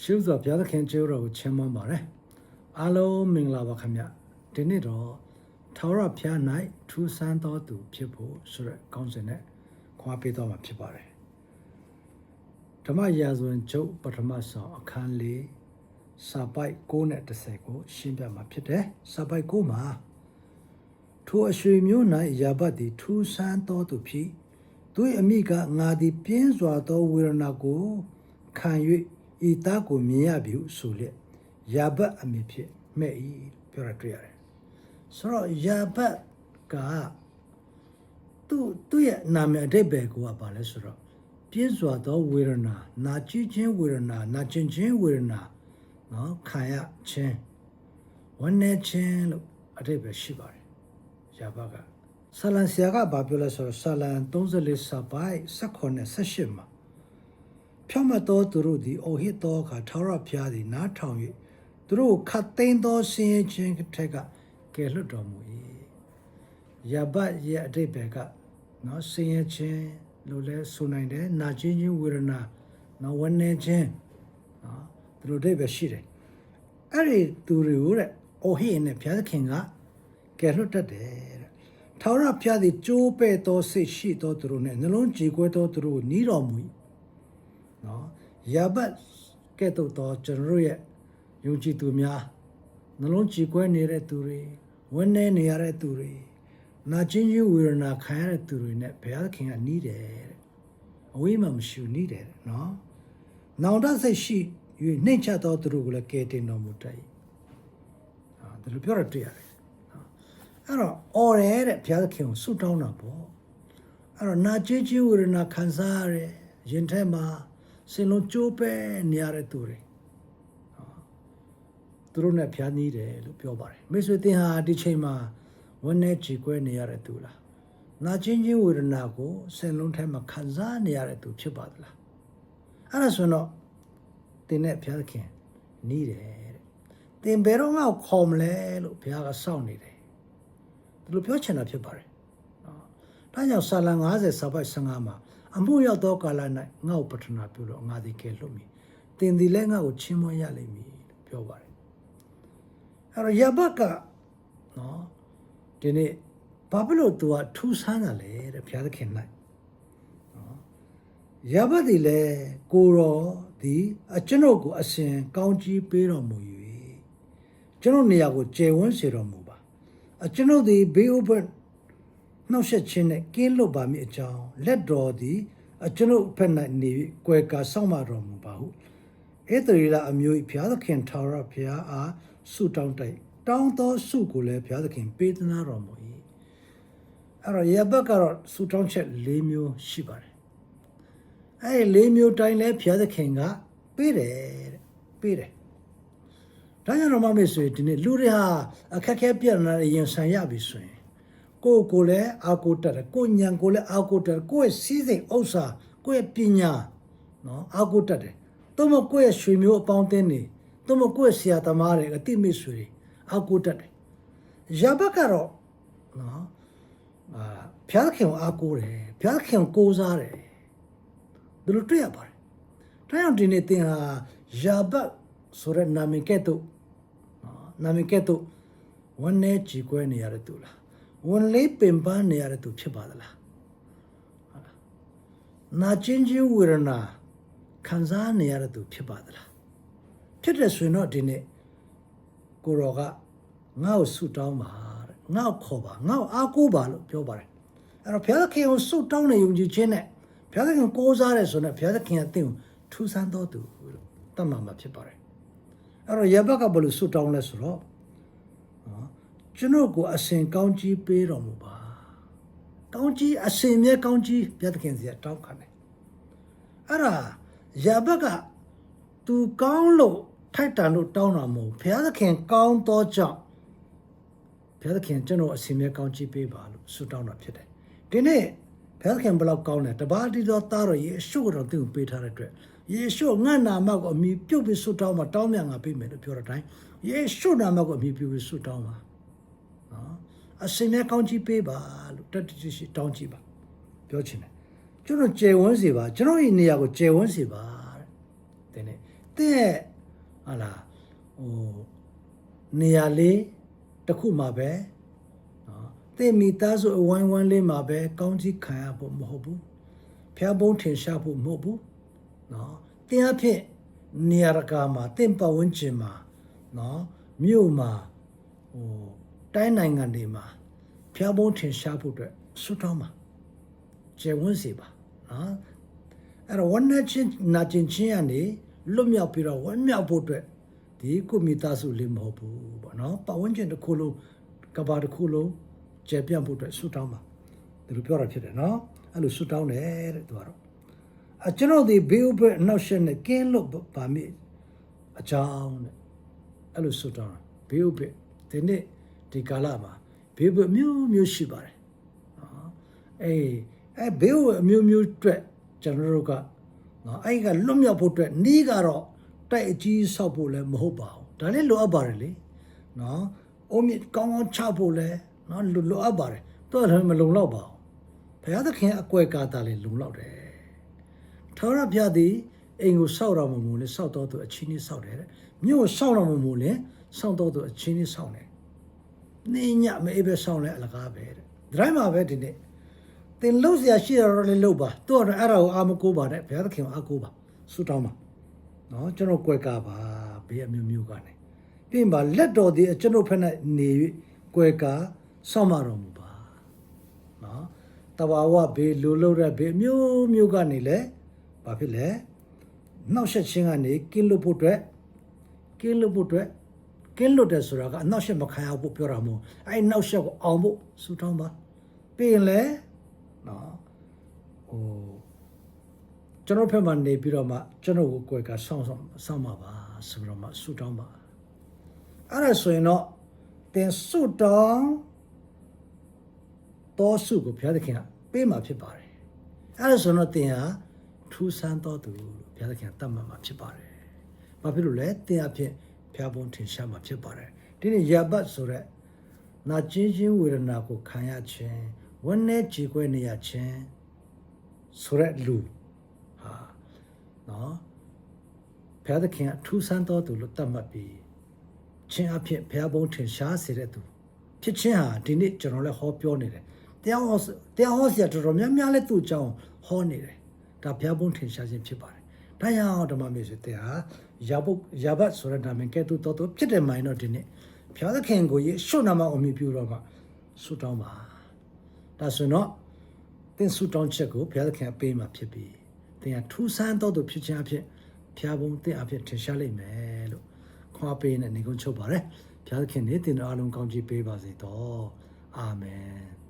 ရှုစွာဘုရားသခင်ကျေးဇူးတော်ကိုချီးမွမ်းပါတယ်အားလုံးမင်္ဂလာပါခင်ဗျဒီနေ့တော့ထာဝရဘုရား၌ထူးဆန်းသောသူဖြစ်ဖို့ဆိုတဲ့ကောင်းစဉ်နဲ့ခွာပေးတော့မှာဖြစ်ပါတယ်ဓမ္မရာဇဝင်ကျုပ်ပထမဆောင်အခန်းလေးစာပိုက်6နဲ့10ကို ရှင်းပြမှာဖြစ်တယ်စာပိုက်6မှာထိုအရွှေမျိုး၌ယာဘတ်သည်ထူးဆန်းသောသူဖြစ်သူ၏အမိကငါသည်ပြင်းစွာသောဝေဒနာကိုခံ၍ ဤသားကိုမြင်ရပြီဟုဆိုလျက်ယာဘတ်အမိဖြစ်မဲ့၏ပြောရတွေ့ရတယ်ဆိုတော့ယာဘတ်ကသူသူ့ရဲ့နာမည်အဓိပ္ပာယ်ကဘာလဲဆိုတော့ပြင်းစွာသောဝေဒနာနာကျင်ခြင်းဝေဒနာနာကျင်ခြင်းဝေဒနာနော်ခံရခြင်းဝန်းနေခြင်းလို့အဓိပ္ပာယ်ရှိပါတယ်ယာဘတ်ကဆလန်ဆရာကဘာပြောလဲဆိုတော့ဆလန်34စာပိုက်16နဲ့18မှာ ဖြောင့်မတ်သောသူတို့သည်အိုဟစ်သောအခါထာဝရဘုရားသည်နားထောင်၍သူတို့ကိုခတ်သိမ်းသောဆင်းရဲခြင်းထက်ကကယ်လွတ်တော်မူ၏ယဘတ်ရဲ့အတိတ်ဘယ်ကနော်ဆင်းရဲခြင်းလို့လဲဆိုနိုင်တယ်နာကျင်ခြင်းဝေဒနာနော်ဝန်းနေခြင်းနော်သူတို့အတိတ်ပဲရှိတယ်အဲ့ဒီသူတွေကိုတဲ့အိုဟစ်နဲ့ဘုရားသခင်ကကယ်လွတ်တတ်တယ်တဲ့ထာဝရဘုရားသည်ကြိုးပဲ့သောစိတ်ရှိသောသူတို့နဲ့နှလုံးကြည်ကွဲသောသူတို့ကိုနီးတော်မူ၏ နော်ယာဘတ်ကဲ့သို့သောကျွန်တော်တို့ရဲ့ယုံကြည်သူများနှလုံးကြည်ကွဲနေတဲ့သူတွေဝန်းနေနေရတဲ့သူတွေနာကျင်ခြင်းဝေဒနာခံရတဲ့သူတွေနဲ့ဘုရားသခင်ကနီးတယ်တဲ့အဝေးမှမရှိဘူးနီးတယ်တဲ့နော်နောင်တစိတ်ရှိ၍နှိမ့်ချသောသူတို့ကိုလည်းကယ်တင်တော်မူတတ်၏ဟာဒါလိုပြောရတွေ့ရတယ်နော်အဲ့တော့အော်ရဲတဲ့ဘုရားသခင်ကိုဆုတောင်းတာပေါ့အဲ့တော့နာကျင်ခြင်းဝေဒနာခံစားရတဲ့ရင်ထဲမှာ စင်လုံးကြိုးပဲနေရတဲ့သူတွေသူတို့နဲ့ဖျားနီးတယ်လို့ပြောပါတယ်မိတ်ဆွေသင်ဟာဒီချိန်မှာဝန်းနဲ့ကြည်ကွဲနေရတဲ့သူလားနာကျင်ခြင်းဝေဒနာကိုစင်လုံးထဲမှာခံစားနေရတဲ့သူဖြစ်ပါသလားအဲ့ဒါဆိုတော့သင်နဲ့ဖျားသခင်နီးတယ်တဲ့သင်ဘယ်တော့မှခေါ်မလဲလို့ဘုရားကစောင့်နေတယ်ဒီလိုပြောချင်တာဖြစ်ပါတယ်နော်ဒါကြောင့်ဆာလံ90စာပိုက်15မှာ အမှုရောက်သောကာလ၌ငါ့ကိုပထနာပြုလို့ငါသည်ကဲလွတ်မည်သင်သည်လည်းငါ့ကိုချီးမွမ်းရလိမ့်မည်လို့ပြောပါတယ်အဲ့တော့ယဘတ်ကနော်ဒီနေ့ဘာဖြစ်လို့ तू ကထူးဆန်းတာလဲတဲ့ဘုရားသခင်၌နော်ယဘတ်ဒီလေကိုရောဒီအကျွန်ုပ်ကိုအစဉ်ကောင်းကြီးပေးတော်မူ၍ကျွန်ုပ်နေရာကိုကျေဝန်းစေတော်မူပါအကျွန်ုပ်သည်ဘေးဥပတ် နှောက်ယှက်ခြင်းနဲ့ကင်းလွတ်ပါမည်အကြောင်းလက်တော်သည်အကျွန်ုပ်ဖက်၌နေ၍ကွယ်ကာဆောင်မတော်မူပါဟုဧတရီလာအမျိုး၏ဘုရားသခင်ထာဝရဘုရားအားဆုတောင်းတိုက်တောင်းသောဆုကိုလည်းဘုရားသခင်ပေးသနာတော်မူ၏အဲ့တော့ယေဘတ်ကတော့ဆုတောင်းချက်၄မျိုးရှိပါတယ်အဲ့ဒီ၄မျိုးတိုင်းလည်းဘုရားသခင်ကပေးတယ်တဲ့ပေးတယ်ဒါကြောင့်တော့မမေ့ဆိုရင်ဒီနေ့လူတွေဟာအခက်အခဲပြဿနာတွေရင်ဆိုင်ရပြီဆိုရင် ကိုယ်ကိုယ်လည်းအာကိုတက်တယ်ကိုယ်ညံကိုယ်လည်းအာကိုတက်တယ်ကိုယ့်ရဲ့စီးစိမ်ဥစ္စာကိုယ့်ရဲ့ပညာနော်အာကိုတက်တယ်သို့မဟုတ်ကိုယ့်ရဲ့ရွှေမျိုးအပေါင်းအသင်းတွေသို့မဟုတ်ကိုယ့်ရဲ့ဆရာသမားတွေအတိမိတ်ဆွေတွေအောက်ကိုတက်တယ်။ရဘတ်ကတော့နော်အာဖျားခင်ကိုအားကိုးတယ်ဖျားခင်ကိုကိုးစားတယ်ဒီလိုတွေ့ရပါတယ်။ဒါကြောင့်ဒီနေ့သင်ဟာရဘတ်ဆိုတဲ့နာမည်ကဲ့သို့နော်နာမည်ကဲ့သို့ဝန်နဲ့ကြည်ကွဲနေရတဲ့သူလား ဝန်လေးပင်ပန်းနေရတဲ့သူဖြစ်ပါသလား။နာကျင်ချင်းဝေဒနာခံစားနေရတဲ့သူဖြစ်ပါသလားဖြစ်တဲ့ဆိုရင်တော့ဒီနေ့ကိုရောကငါ့ကိုဆုတောင်းပါတဲ့ငါ့ကိုခေါ်ပါငါ့ကိုအားကိုးပါလို့ပြောပါတယ်အဲ့တော့ဘုရားသခင်ကိုဆုတောင်းနေယုံကြည်ခြင်းနဲ့ဘုရားသခင်ကိုးစားတယ်ဆိုတော့ဘုရားသခင်ကတင့်ကိုထူးဆန်းတော်သူလို့တတ်မှမှာဖြစ်ပါတယ်အဲ့တော့ယဘကဘယ်လိုဆုတောင်းလဲဆိုတော့နော် ကျွန်တော်ကိုအစဉ်ကောင်းကြီးပေးတော်မူပါကောင်းကြီးအစဉ်မြဲကောင်းကြီးဘုရားသခင်စီကတောင်းခံတယ်အဲ့ဒါယာဘက်ကသူကောင်းလို့ထိုက်တန်လို့တောင်းတာမဟုတ်ဘုရားသခင်ကောင်းသောကြောင့်ဘုရားသခင်ကျွန်တော်အစီအမဲကောင်းချီးပေးပါလို့ဆုတောင်းတာဖြစ်တယ်ဒီနေ့ဘုရားသခင်ဘယ်လောက်ကောင်းလဲတပါးတီတော်သားတော်ယေရှုကိုတော့သူ့ကိုပေးထားတဲ့အတွက်ယေရှုငါ့နာမကိုအမိပြုတ်ပြီးဆုတောင်းမှာတောင်းမြတ်ငါပေးမယ်လို့ပြောတဲ့အတိုင်းယေရှုနာမကိုအမိပြုတ်ပြီးဆုတောင်းပါ နော်အစီအမဲကောင်းချီးပေးပါလို့တတ်တရှိရှိတောင်းကြည့်ပါပြောချင်တယ်ကျွန်တော်ကျယ်ဝန်းစေပါကျွန်တော်ရဲ့နေရာကိုကျယ်ဝန်းစေပါတဲ့တဲ့နဲ့တဲ့ဟာလာဟိုနေရာလေးတစ်ခုမှာပဲနော်တဲ့မိသားစုအဝိုင်းဝန်းလေးမှာပဲကောင်းကြီးခံရဖို့မဟုတ်ဘူးဖျားပုံးထင်ရှားဖို့မဟုတ်ဘူးနော်တင်းအဖြစ်နေရာကမှာတင့်ပတ်ဝန်းကျင်မှာနော်မြို့မှာဟို တိုင်းနိုင်ငံတွေမှာဖျားပုံးထင်ရှားဖို့အတွက်ဆွတောင်းပါကျေဝန်းစီပါနော်အဲ့တော့ဝမ်းနဲ့ချင်းနာကျင်ချင်းကနေလွတ်မြောက်ပြီးတော့ဝမ်းမြောက်ဖို့အတွက်ဒီကိုမိသားစုလေးမဟုတ်ဘူးပေါ့နော်ပတ်ဝန်းကျင်တစ်ခုလုံးကဘာတစ်ခုလုံးကျေပြန့်ဖို့အတွက်ဆုတောင်းပါဒီလိုပြောတာဖြစ်တယ်နော်အဲ့လိုဆုတောင်းတယ်တဲ့သူကတော့အကျွန်တော်ဒီဘေးဥပအနောက်ရှက်နဲ့ကင်းလို့ပါမိအကြောင်းတဲ့အဲ့လိုဆုတောင်းတာဘေးဥပဒီနေ့ ဒီကာလမှာဘေးဥပမျိုးမျိုးရှိပါတယ်နော်အေးအဲဘေးဝအမျိုးမျိုးအတွက်ကျွန်တော်တို့ကနော်အဲ့ကလွတ်မြောက်ဖို့အတွက်နီးကတော့တိုက်အကြီးဆောက်ဖို့လည်းမဟုတ်ပါဘူးဒါလည်းလိုအပ်ပါတယ်လေနော်အုံးမြကောင်းကောင်းချဖို့လည်းနော်လိုလိုအပ်ပါတယ်တော့လည်းမလုံလောက်ပါဘူးဘုရားသခင်အကွယ်ကာတာလည်းလုံလောက်တယ်ထာဝရဘုရားသည်အိမ်ကိုဆောက်တော်မမူနဲ့ဆောက်တော်သူအချင်းချင်းဆောက်တယ်တဲ့မြို့ကိုဆောက်တော်မမူနဲ့ဆောက်တော်သူအချင်းချင်းဆောက်တယ် နေညမအေးပဲဆောက်လဲအလကားပဲတဲ့ဒရိုင်းမှာပဲဒီနေ့ သင်လှုပ်เสียရှိရတော့လေလှုပ်ပါသူကတော့အဲ့ဒါကိုအာမကိုးပါနဲ့ဘုရားသခင်ကိုအာကိုးပါဆုတောင်းပါနော်ကျွန်တော်ကြွယ်ကားပါဘေးအမျိုးမျိုးကနေပြင်ပါလက်တော်ဒီကျွန်တော်ဖက်နဲ့နေ၍ကြွယ်ကားဆောင်းမတော်မူပါနော်တဘာဝဘေးလူလို့တဲ့ဘေးမျိုးမျိုးကနေလဲဘာဖြစ်လဲနှောက်ရက်ချင်းကနေကင်းလွတ်ဖို့အတွက်ကင်းလွတ်ဖို့အတွက် ကင်းလွတ်တယ်ဆိုတာကအနှောက်ရက်မခံရဖို့ပြောတာမဟုတ်အဲ့နှောက်ရက်ကိုအောင်ဖို့ဆုတောင်းပါပြင်လဲနော်ဟိုကျွန်တော်ဖက်မှာနေပြီးတော့မှကျွန်တော်ကိုကိုယ်ကဆောင်းဆောင်းဆောင်းပါပါဆိုပြီးတော့မှဆူတောင်းပါအဲ့ဒါဆိုရင်တော့တင်ဆူတောင်းတော်စုကိုဘုရားသခင်ကပေးမှာဖြစ်ပါတယ်အဲ့ဒါဆိုတော့တင်ဟာထူးဆန်းတော်သူလို့ဘုရားသခင်ကတတ်မှတ်မှာဖြစ်ပါတယ်ဘာဖြစ်လို့လဲတင်အဖြစ် ဘုရားဘုံထင်ရှားမှာဖြစ်ပါတယ်ဒီနေ့ယာဘတ်ဆိုတဲ့နာကျင်ချင်းဝေဒနာကိုခံရခြင်းဝန်းနဲ့ကြေကွဲနေရခြင်းဆိုရက်လူဟာနော်ဘုရားသခင်အထူးဆန်းတော်သူလို့သတ်မှတ်ပြီးချင်းအဖြစ်ဘုရားဘုန်းထင်ရှားစေတဲ့သူဖြစ်ခြင်းဟာဒီနေ့ကျွန်တော်လည်းဟောပြောနေတယ်တရားဟောတရားဟောဆရာတော်တော်များများလည်းသူ့အကြောင်းဟောနေတယ်ဒါဘုရားဘုန်းထင်ရှားခြင်းဖြစ်ပါတယ် ဒါကြောင့်ဓမ္မမျိုးဆိုတဲ့ဟာယာဘုတ်ယာဘတ်ဆိုတဲ့နာမည်ကဲ့သို့တော်တော်ဖြစ်တယ်မိုင်းတော့ဒီနေ့ဘုရားသခင်ကိုယေရှုနာမအမိပြုတော့မှဆုတောင်းပါဒါဆိုတော့သင်ဆုတောင်းချက်ကိုဘုရားသခင်အပေးမှာဖြစ်ပြီးသင်ကထူးဆန်းသောသူဖြစ်ခြင်းအဖြစ်ဘုရားဘုံသင်အဖြစ်ထင်ရှားလိမ့်မယ်လို့ခွာပေးနေနေကုန်ချုပ်ပါတယ်ဘုရားသခင်နေသင်တို့အားလုံးကောင်းချီးပေးပါစေတော့အာမင်